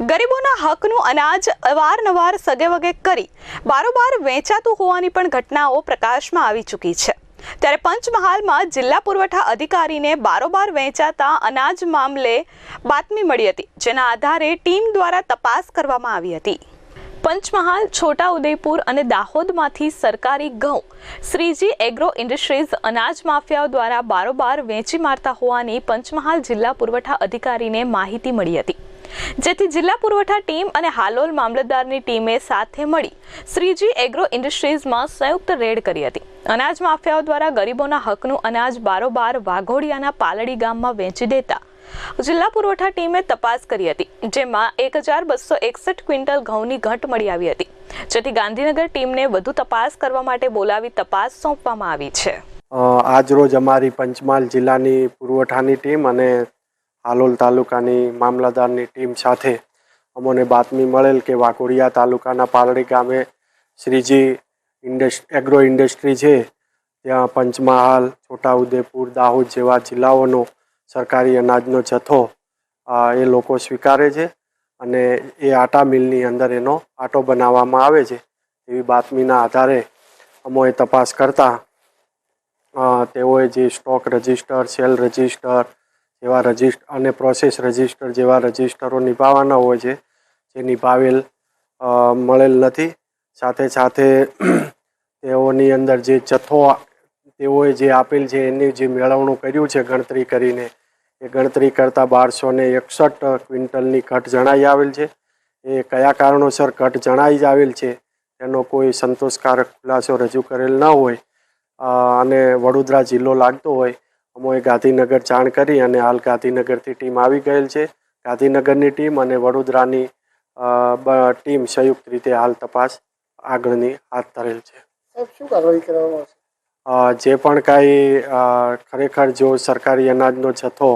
ગરીબોના હકનું અનાજ અવારનવાર સગેવગે કરી બારોબાર વેચાતું હોવાની પણ ઘટનાઓ પ્રકાશમાં આવી ચૂકી છે. ત્યારે પંચમહાલમાં જિલ્લા પુરવઠા અધિકારીને બારોબાર વેચાતા અનાજ મામલે બાતમી મળી હતી, જેના આધારે ટીમ દ્વારા તપાસ કરવામાં આવી હતી. પંચમહાલ, છોટાઉદેપુર અને દાહોદમાંથી સરકારી ઘઉં શ્રીજી એગ્રો ઇન્ડસ્ટ્રીઝ અનાજ માફિયાઓ દ્વારા બારોબાર વેચી મારતા હોવાની પંચમહાલ જિલ્લા પુરવઠા અધિકારીને માહિતી મળી હતી. જેથી જિલ્લા પુરવઠા ટીમ અને હાલોલ મામલતદારની ટીમે સાથે મળી શ્રીજી એગ્રો ઇન્ડસ્ટ્રીઝમાં સંયુક્ત રેડ કરી હતી. અનાજ માફિયાઓ દ્વારા ગરીબોના હકનું અનાજ બારોબાર વાઘોડિયાના પાલડી ગામમાં વેચી દેતા જિલ્લા પુરવઠા ટીમે તપાસ કરી હતી, જેમાં એક હજાર બસો એકસઠ ક્વિન્ટલ ઘઉંની ઘટ મળી આવી હતી. જેથી ગાંધીનગર ટીમને વધુ તપાસ કરવા માટે બોલાવી તપાસ સોંપવામાં આવી છે. આજ આજરોજ અમારી પંચમહાલ જિલ્લાની પુરવઠાની ટીમ અને હાલોલ તાલુકાની મામલતદારની ટીમ સાથે અમોને બાતમી મળેલ કે વાઘોડિયા તાલુકાના પાલડી ગામે શ્રીજી ઇન્ડસ્ટ, એગ્રો ઇન્ડસ્ટ્રી છે. ત્યાં પંચમહાલ, છોટાઉદેપુર, દાહોદ જેવા જિલ્લાઓનો સરકારી અનાજનો જથ્થો એ લોકો સ્વીકારે છે અને એ આટા મિલની અંદર એનો આટો બનાવવામાં આવે છે. એવી બાતમીના આધારે અમોએ તપાસ કરતા તેઓએ જે સ્ટોક રજિસ્ટર, સેલ રજિસ્ટર જેવા રજિસ્ટર અને પ્રોસેસ રજિસ્ટર જેવા રજિસ્ટરો નિભાવવાના હોય છે, જે નિભાવેલ મળેલ નથી. સાથે સાથે તેઓની અંદર જે જથ્થો તેઓએ જે આપેલ છે, એની જે મેળવણું કર્યું છે ગણતરી કરીને, એ ગણતરી કરતાં બારસો ને એકસઠ ક્વિન્ટલની ઘટ જણાઈ આવેલ છે. એ કયા કારણોસર ઘટ જણાઈ જ આવેલ છે, તેનો કોઈ સંતોષકારક ખુલાસો રજૂ કરેલ ન હોય. અને વડોદરા જિલ્લો લાગતો હોય અમોએ ગાંધીનગર જાણ કરી અને હાલ ગાંધીનગરથી ટીમ આવી ગયેલ છે. ગાંધીનગરની ટીમ અને વડોદરાની ટીમ સંયુક્ત રીતે હાલ તપાસ આગળની હાથ ધરેલ છે. શું કાર્યવાહી કરવામાં આવશે? જે પણ કાંઈ ખરેખર જો સરકારી અનાજનો જથ્થો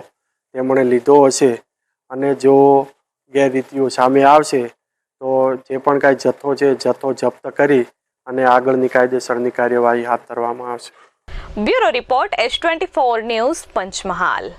તેમણે લીધો હશે અને જો ગેરરીતિઓ સામે આવશે તો જે પણ કાંઈ જથ્થો છે જથ્થો જપ્ત કરી અને આગળની કાયદેસરની કાર્યવાહી હાથ ધરવામાં આવશે. Bureau report S twenty four news Panchmahal.